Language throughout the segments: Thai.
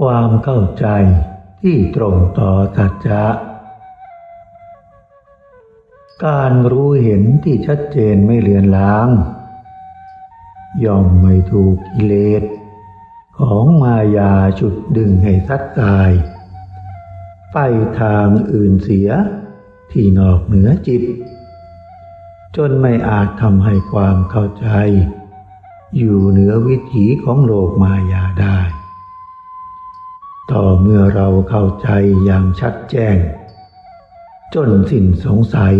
ความเข้าใจที่ตรงต่อสัจจะ การรู้เห็นที่ชัดเจนไม่เลือนลาง ย่อมไม่ถูกกิเลส ของมายาจุดดึงให้สัดกาย ไปทางอื่นเสียที่นอกเหนือจิต จนไม่อาจทำให้ความเข้าใจ อยู่เหนือวิถีของโลกมายาได้ ต่อเมื่อเราเข้าใจอย่างชัดแจ้ง จนสิ้นสงสัย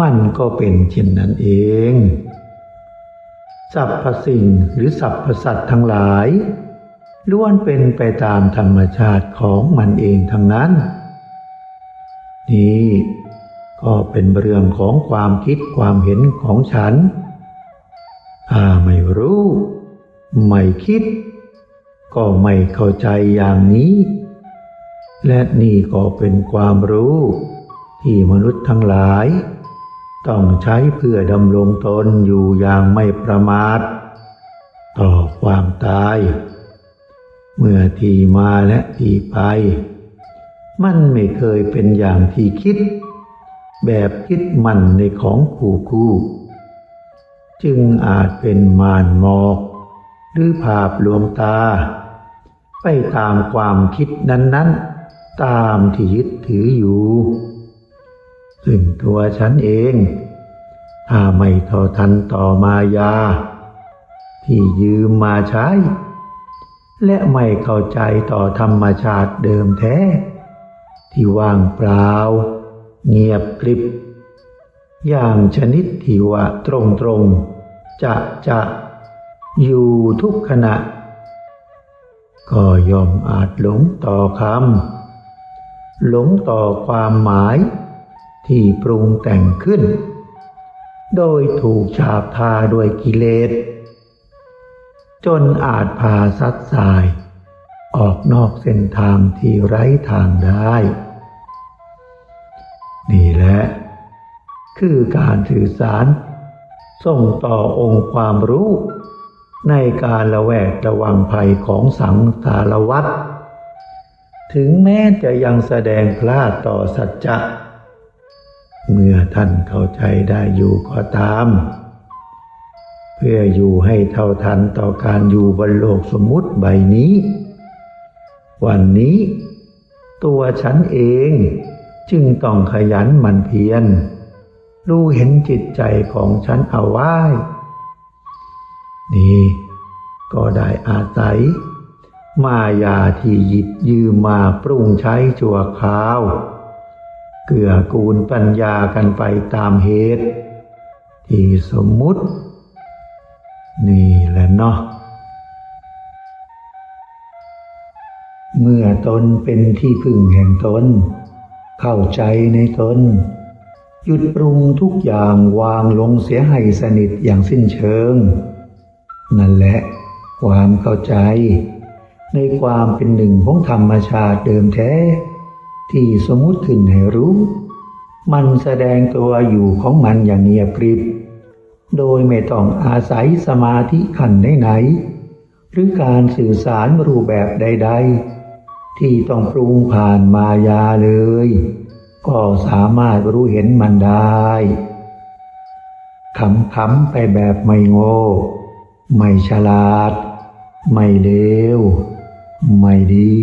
มันก็เป็นเช่นนั้นเองสรรพสิ่งหรือสรรพสัตว์ทั้งหลายล้วนเป็นไปตามธรรมชาติของมันเองทั้งนั้น นี่ก็เป็นเรื่องของความคิดความเห็นของฉัน ถ้าไม่รู้ ไม่คิด ก็ไม่เข้าใจอย่างนี้ และนี่ก็เป็นความรู้ ที่มนุษย์ทั้งหลาย ต้องใช้เพื่อดำรงตนอยู่อย่างไม่ประมาท ต่อความตาย เมื่อที่มาและที่ไป มันไม่เคยเป็นอย่างที่คิด แบบคิดมันในของคู่คู่จึงอาจเป็นมานหมอก หรือภาพลวงตา ไปตามความคิดนั้น ๆ ตามที่ยึดถืออยู่ ซึ่งตัวฉันเอง ถ้าไม่ทอทันต่อมายา ที่ยืมมาใช้ และไม่เข้าใจต่อธรรมชาติเดิมแท้ ที่ว่างเปล่า เงียบกริบ อย่างชนิดที่ว่าตรงตรงๆจะจะอยู่ทุกขณะ ก็ย่อมอาจหลงต่อคำหลงต่อความหมายที่ปรุงแต่งขึ้น โดยถูกฉาบทาด้วยกิเลส จนอาจพาซัดสาย ออกนอกเส้นทางที่ไร้ทางได้ นี่แหละ คือการสื่อสาร ส่งต่อองค์ความรู้ ในการละแวกระวังภัยของสังสารวัตรถึงแม้จะยังแสดงพลาดต่อสัจจะ เมื่อท่านเข้าใจได้อยู่ก็ตาม เพื่ออยู่ให้เท่าทันต่อการอยู่บนโลกสมมุติใบนี้ วันนี้ตัวฉันเองจึงต้องขยันหมันเพียรรู้เห็นจิตใจของฉันเอาไว้ นี่ก็ได้อาศัย มายาที่หยิบยืมมาปรุงใช้ชั่วคราว เกื้อกูลปัญญากันไปตามเหตุ ที่สมมุติ นี่แหละเนาะเมื่อตนเป็นที่พึ่งแห่งตน เข้าใจในตน หยุดปรุงทุกอย่างวางลงเสียให้สนิทอย่างสิ้นเชิง นั่นแหละความเข้าใจ ในความเป็นหนึ่งของธรรมชาติเดิมแท้ ที่สมมุติขึ้นให้รู้ มันแสดงตัวอยู่ของมันอย่างเงียบกริบ โดยไม่ต้องอาศัยสมาธิขันไหนๆหรือการสื่อสารรูปแบบใด ๆ ที่ต้องปรุงผ่านมายาเลย ก็สามารถรู้เห็นมันได้ขำๆไปแบบไม่โง่ ไม่ฉลาด ไม่เลว ไม่ดี